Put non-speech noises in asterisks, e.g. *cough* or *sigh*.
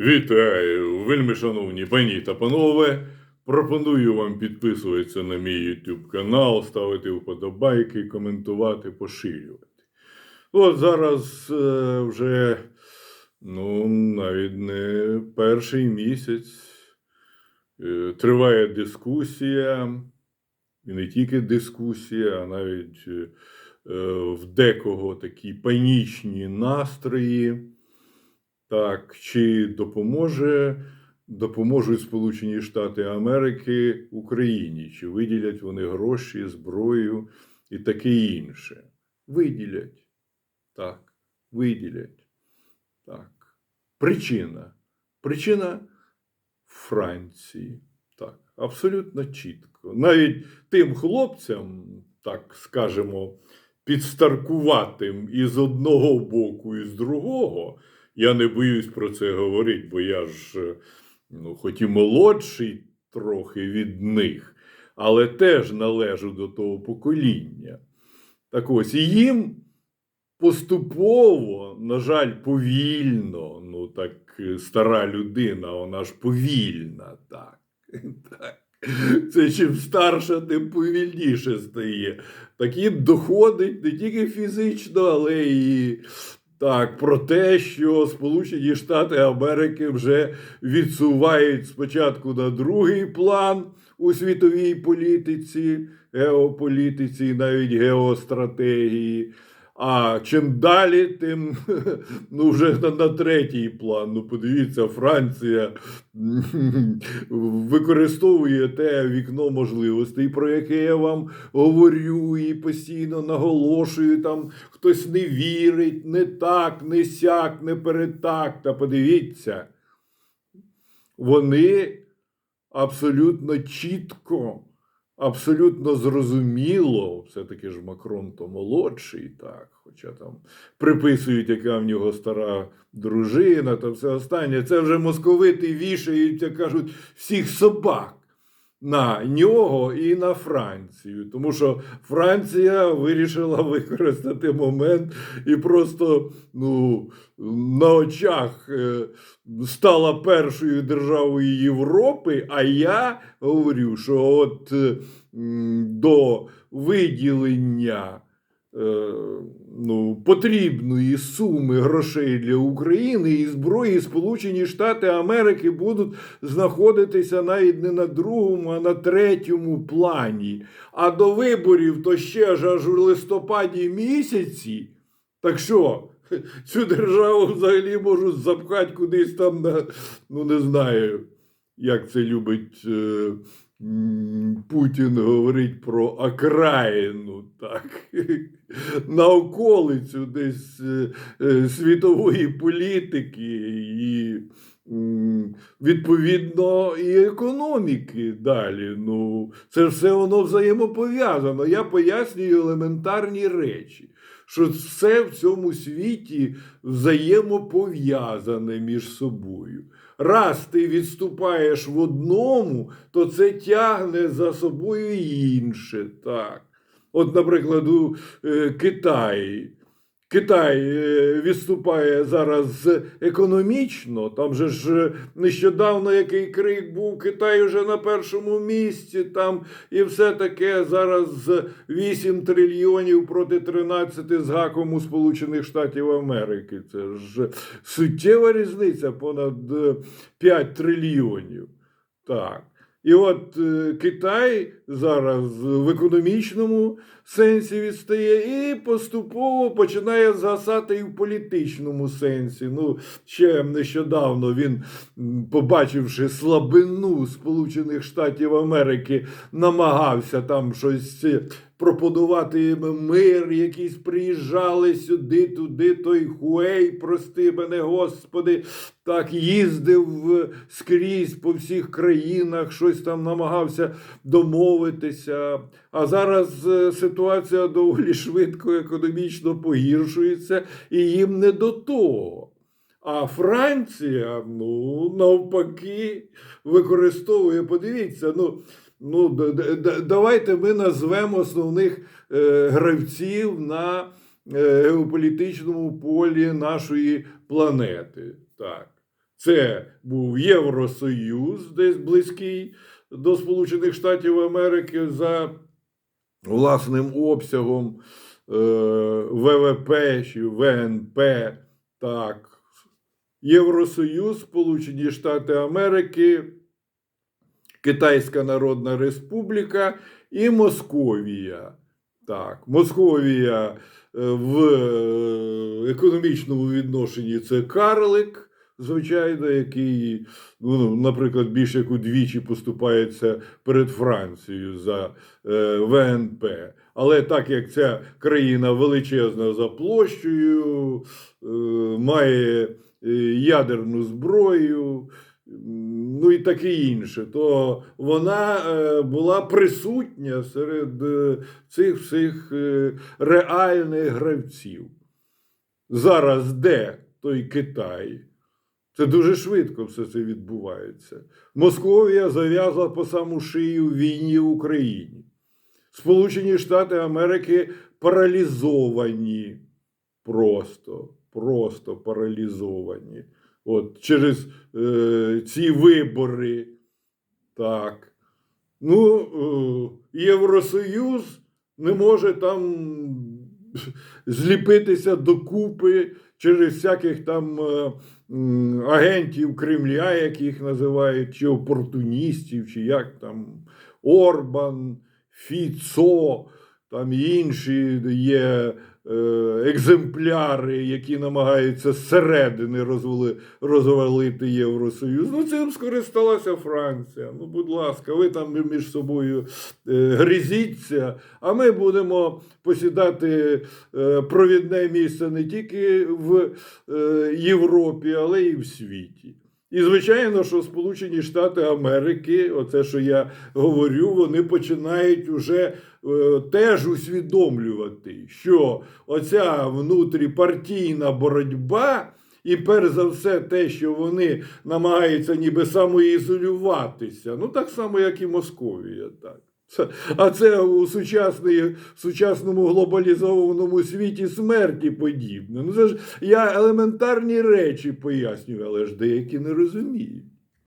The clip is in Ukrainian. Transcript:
Вітаю, вельми шановні пані та панове. Пропоную вам підписуватися на мій YouTube канал, ставити вподобайки, коментувати, поширювати. От зараз е, вже ну, навіть не перший місяць е, триває дискусія, і не тільки дискусія, а навіть е, в декого такі панічні настрої. Так, чи допоможе, допоможуть Сполучені Штати Америки Україні? Чи виділять вони гроші, зброю і таке інше? Виділять. Так, виділять. Так. Причина. Причина Франції. Так, абсолютно чітко. Навіть тим хлопцям, так скажемо, підстаркуватим і з одного боку, і з другого. Я не боюсь про це говорити, бо я ж, е, ну, хоч і молодший трохи від них, але теж належу до того покоління. Так ось, і їм поступово, на жаль, повільно, ну так е, стара людина, вона ж повільна, так. *laughs* так. Це чим старша, тим повільніше стає. Так їм доходить не тільки фізично, але і так, про те, що Сполучені Штати Америки вже відсувають спочатку на другий план у світовій політиці, геополітиці, навіть геостратегії. А чим далі, тим *laughs* ну, вже на, на третій план. Ну, подивіться, Франція *laughs* використовує те вікно можливостей, про яке я вам говорю і постійно наголошую. Там хтось не вірить, не так, не сяк, не перетак. Та подивіться, вони абсолютно чітко. Абсолютно зрозуміло, все-таки ж Макрон то молодший, так, хоча там приписують, яка в нього стара дружина та все останнє. Це вже московити вішають, як кажуть, всіх собак на нього і на Францію. Тому що Франція вирішила *laughs* використати момент і просто ну, на очах е, стала першою державою Європи. А я говорю, що от е, до виділення. Ну, потрібної суми грошей для України і зброї Сполучені Штати Америки будуть знаходитися навіть не на другому, а на третьому плані. А до виборів то ще ж аж у листопаді місяці. Так що, *laughs* цю державу взагалі можуть запхати кудись там на, ну не знаю, як це любить. е, Путін говорить про окраїну, так, *laughs* на околицю десь е, е, світової політики і м, відповідно і економіки далі. Ну, це все воно взаємопов'язано. Я пояснюю елементарні речі, що все в цьому світі взаємопов'язане між собою. Раз ти відступаєш в одному, то це тягне за собою інше. Так. От, наприклад, у е, Китаї. Китай е, відступає зараз економічно. Там же ж нещодавно який крик був Китай вже на першому місці. Там і все таке зараз 8 трильйонів проти 13 з гаком у Сполучених Штатів Америки. Це ж суттєва різниця понад е, 5 трильйонів. Так. І от е, Китай зараз в економічному сенсі відстає і поступово починає згасати і в політичному сенсі. Ну, ще нещодавно він, побачивши слабину Сполучених Штатів Америки, намагався там щось е, пропонувати їм мир, якісь приїжджали сюди, туди, той Хуей, прости мене, Господи, так їздив е, скрізь по всіх країнах, щось там намагався домовитися. А зараз е, ситуація доволі швидко економічно погіршується, і їм не до того. А Франція, ну, навпаки, використовує, подивіться, ну, ну, давайте ми назвемо основних е, гравців на е, геополітичному полі нашої планети. Так. Це був Євросоюз, десь близький до Сполучених Штатів Америки за власним обсягом е, ВВП чи ВНП. Так. Євросоюз, Сполучені Штати Америки, Китайська Народна Республіка і Московія. Так, Московія е, в е, економічному відношенні це карлик, звичайно, який, ну, наприклад, більше як удвічі поступається перед Францією за е, ВНП. Але так як ця країна величезна за площею, е, має е, ядерну зброю, ну і таке інше, то вона е, була присутня серед е, цих всіх е, реальних гравців. Зараз де той Китай? Це дуже швидко все це відбувається. Московія зав'язала по саму шию в війні в Україні. Сполучені Штати Америки паралізовані. Просто, просто паралізовані. От через е, ці вибори. Так. Ну, е, Євросоюз не може там зліпитися докупи через всяких там е, агентів Кремля, як їх називають, чи опортуністів, чи як там Орбан, Фіцо, там інші є екземпляри, які намагаються зсередини розвали, розвалити Євросоюз. Ну, цим скористалася Франція. Ну, будь ласка, ви там між собою е, гризіться, а ми будемо посідати е, провідне місце не тільки в е, Європі, але й в світі. І, звичайно, що Сполучені Штати Америки, оце, що я говорю, вони починають уже е, теж усвідомлювати, що оця внутріпартійна боротьба, і перш за все, те, що вони намагаються ніби самоізолюватися, ну так само, як і Московія. так. А це у сучасний, сучасному глобалізованому світі смерті подібне. Ну, це ж я елементарні речі пояснюю, але ж деякі не розуміють.